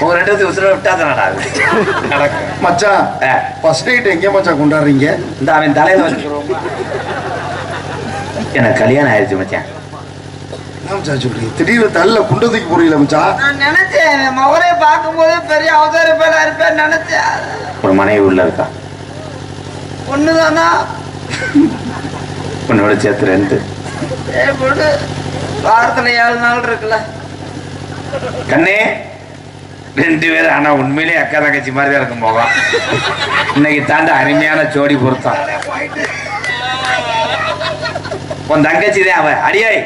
உங்க ரெண்டு உசுர விட்டா தானடா நடக்கும். மச்சான் ஃபர்ஸ்ட் நைட் எங்க மச்சான் கொண்டாடுறீங்க? இந்த அவன் தலையில வச்சுக்கிறோம் எனக்கு கல்யாணம் ஆயிடுச்சு மச்சான். திடீர்னு தள்ள குண்டை தூக்கி போறீங்களா மச்சான்? நான் நினைச்சேன் பார்க்கும்போது பெரிய அவதார பேரா இருப்பேன் நினைச்சேன். ஒரு மனைவி உள்ள இருக்கா? ஒண்ணுதானா? உன்னோட சேர்த்து ரெண்டு. வாரத்துல ஏழு நாள் இருக்குல்ல. கண்ணே ரெண்டு பேரும் ஆனா உண்மையிலேயே அக்கா தங்கச்சி மாதிரி தான் இருக்கும் போகலாம் இன்னைக்கு தாண்ட அருமையான ஜோடி பொருத்தம். உன் தங்கச்சி தான் அவ. அடியாய்.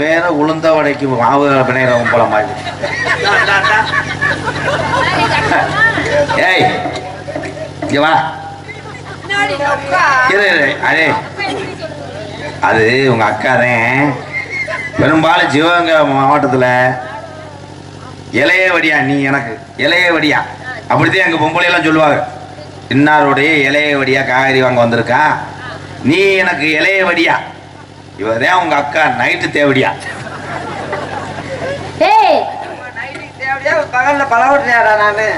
வேற உளுந்த வடைக்கு மாவு பிணைகிறவங்க போல மாதிரி ஏய் இங்க வா. அரே அது உங்க அக்கா தான் பெரும்பாலும் சிவகங்கை மாவட்டத்தில் இளைய வடியா நீ எனக்கு? இளைய வடியா அப்படித்தான் எங்க பொம்பளை எல்லாம் சொல்லுவாங்க. இன்னாருடைய இளைய வடியா காய்கறி வாங்க வந்திருக்கா? நீ எனக்கு இளைய வடியா இவதான் உங்க அக்கா நைட்டு தேவடியா? ஏய்! நைட்டுக்கு தேவையா பகல்ல பழவட்டியாடா நானு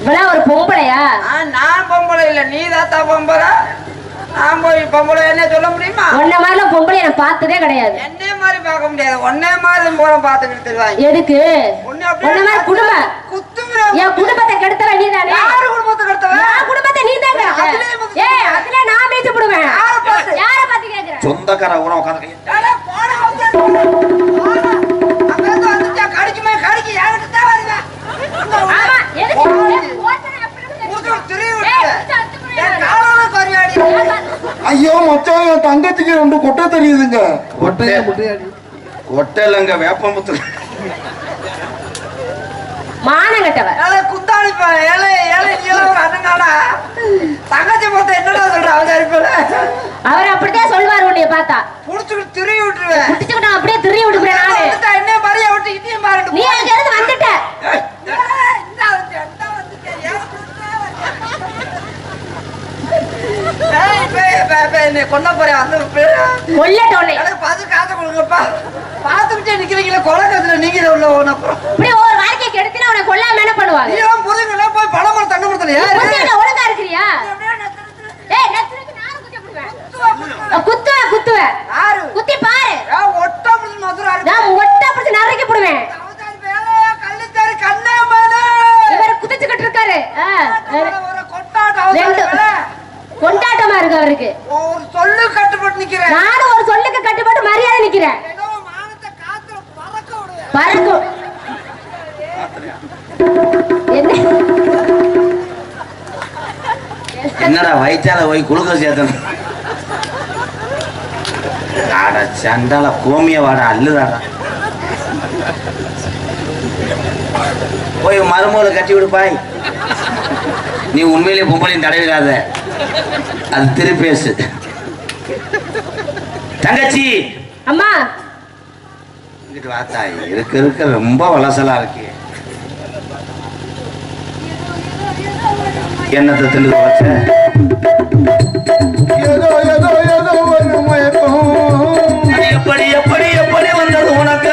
இவெல்லாம் ஒரு பொம்பளையா? ஆ, நான் பொம்பளை இல்ல. நீ தாத்தா பொம்பளை? போய் பொம்பளை என்ன சொல்ல முடியுமா? உன்ன மாதிரிலாம் பொம்பளை நான் பார்த்ததே கிடையாது. என்னே மாதிரி பார்க்க முடியாது. ஒன்னே மாதிரி போல பார்த்துக்கிட்டு தருவாங்க. எதுக்கு? உன்ன மாதிரி குடும்பம் குத்துமிரா என் குடும்பத்தை கெடுத்தல நீ தானே யாரு குடும்பத்தை கெடுத்தவன் என் குடும்பத்தை நீ தான் ஏய் அதுல நான் மீச்சு போடுவேன். யாரை பார்த்து? யார பார்த்து கேக்குற? சொந்தக்கார கூட ஏடா, போடா, வந்து. போடா. அங்கிருந்து வந்துட்டா, கடிக்குமே, கடிக்கு, என்கிட்ட தான் வருவேன். இந்த உள்ள. ஆமா எதுக்கு போடி. ஏய், போச்சனை எப்படி இருக்கு? மூஞ்சில திரி ஏய், விட்டு. முடிச்சு அறுத்து போடு. என் காலால கறியாடி. ஐயோ தங்கச்சிக்கு ரெண்டு கொட்டை தெரியுதுங்க எல்லாம் ஒரு அண்ணனாடா? தங்கச்சி பார்த்து என்னடா சொல்ற அவதாரிப்புல? அவர் அப்படித்தான் சொல்வார் உன்னைய பார்த்தா புடிச்சுக்கிட்டு திரி விட்டுருவேன். அப்படியே என்னை கொல்ல போறேன், உன்னை எனக்கு பார்த்து காசை கொடுங்கப்பா. பார்த்துக்கிட்டே நிக்கிறீங்களே, கொலை கத்துல நீங்களே உள்ள அப்புறம். இப்படி ஒரு வாழ்க்கையை கெடுத்தினா உன்னை கொல்லாம என்ன பண்ணுவாங்க நீ எல்லாம் புரிஞ்சுங்களா? போய் பணம் மரம், தங்க மரத்துல ஒழுங்கா இருக்கிறியா ஏய் குத்தி போடுவேன் குத்துவா. குத்துவேன் குத்துவேன் யாரு? குத்தி பாரு ஏன் ஒட்டா புடிச்சு மதுரை அறுத்து? நான் ஒட்ட பிடிச்சு நறுக்கி போடுவேன் அவதாரி வேலையா, கள்ளித்தாரி, கண்ணாமலை. இவர் குதிச்சுக்கிட்டு இருக்காரு ஆ, ஒரு- ஒரு கொண்டாட்டம் அவதாரி ரெண்டு வேலை. இருக்கு. ஒரு சொல்லு கட்டுப்பட்டு நிக்கிறேன். நானும் ஒரு சொல்லுக்கு கட்டுப்பட்டு மரியாதை நிக்கிறேன். ஏதோ மானத்தை காத்துல பறக்க விடுவேன். பறக்கும் என்ன? என்னடா வயிற்றால போய் குளுக்கோஸ் சேர்த்தணும் ஆட சண்டால கோமிய வாட அல்லுதாடா போய் மருமகளை கட்டி விடுப்பாய் நீ உண்மையிலேயே பொம்பளையும் தடவிடாத. அது திருப்பேசு. தங்கச்சி! அம்மா! இங்கிட்டு வாத்தாய் இருக்க இருக்க ரொம்ப வளசலா இருக்கு. என்னத்தை தின்னு வச்ச ஏதோ ஏதோ ஏதோ ஒரு மயக்கம். எப்படி எப்படி எப்படி வந்தது உனக்கு?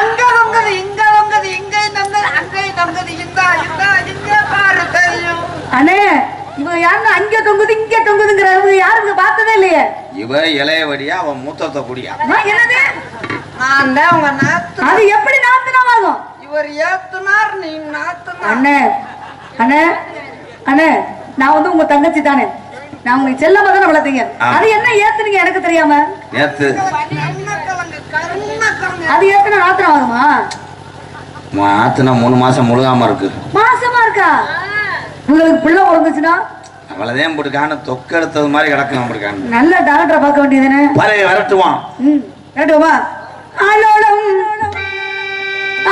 அங்க தொங்குது, இங்க தொங்குது, இங்கேயும் தொங்குது, அங்கேயும் தொங்குது. இந்தா, இந்தா, இங்க பாரு தெரியும். அண்ணே இவங்க யாருன்னு அங்க தொங்குது இங்க தொங்குதுங்க ஏத்துங்கிறவங்க யாரும் பார்த்ததே இல்லையே. இவ இளைய வடியா அவன் மூத்தத்தை குடியா என்னது? நான் தான் உங்க நாத்து அது எப்படி நாத்தினமாகும் இவர் ஏத்துனார் நீ நாத்துனார். அண்ணே அண்ணே அண்ணே நான் வந்து உங்க தங்கச்சி தானே. நான் உங்களுக்கு செல்லமா தானே வளர்த்தீங்க. அது என்ன ஏத்துனீங்க எனக்கு தெரியாம? நேத்து. அது ஏத்துனா நாத்தினம் ஆகுமா உன் ஆத்துனா மூணு மாசம் முழுகாம இருக்கு. மாசமா இருக்கா? உங்களுக்கு பிள்ளை பிறந்துச்சுன்னா அவ்வளவுதான் போட்டுக்கான தொக்கு எடுத்தது மாதிரி கிடக்கும் போட்டுக்கான நல்ல டாக்டரை பார்க்க வேண்டியதுதானே? பறவை விரட்டுவான். ம் கேட்டுமா ஆலோலம்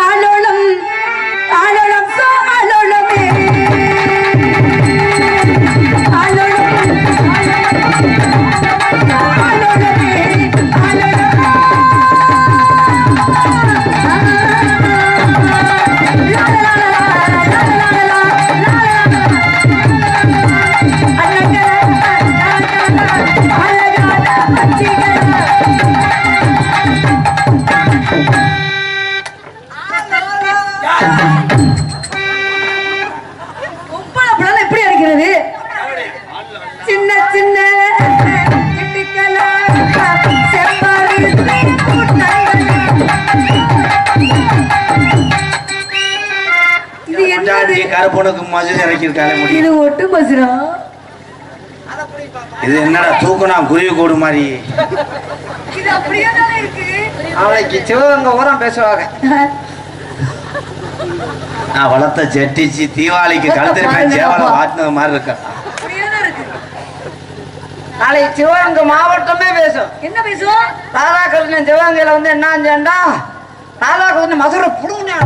ஆலோலம் ஆலோலமே கருப்பனுக்கு மசில் இறக்கிருக்காலே முடியும் இது ஒட்டு மசுரா இது என்னடா தூக்குனா குருவி கூடு மாதிரி. இது அப்படியே தானே இருக்கு? நாளைக்கு சிவகங்கை ஊரம் பேசுவாங்க. நான் வளர்த்த செட்டிச்சு தீபாவளிக்கு கழுத்திருப்பேன் பாருங்க, சேவலை அப்பா. வாட்டினது மாதிரி இருக்கா. அப்படியே தான் இருக்கு. நாளைக்கு சிவகங்கை மாவட்டமே பேசும். என்ன பேசுவோம் ராதாகிருஷ்ணன் சிவகங்கையில வந்து என்ன செஞ்சா? ராதாகிருஷ்ணன் மதுரை புடுங்கினா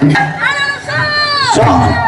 阿拉上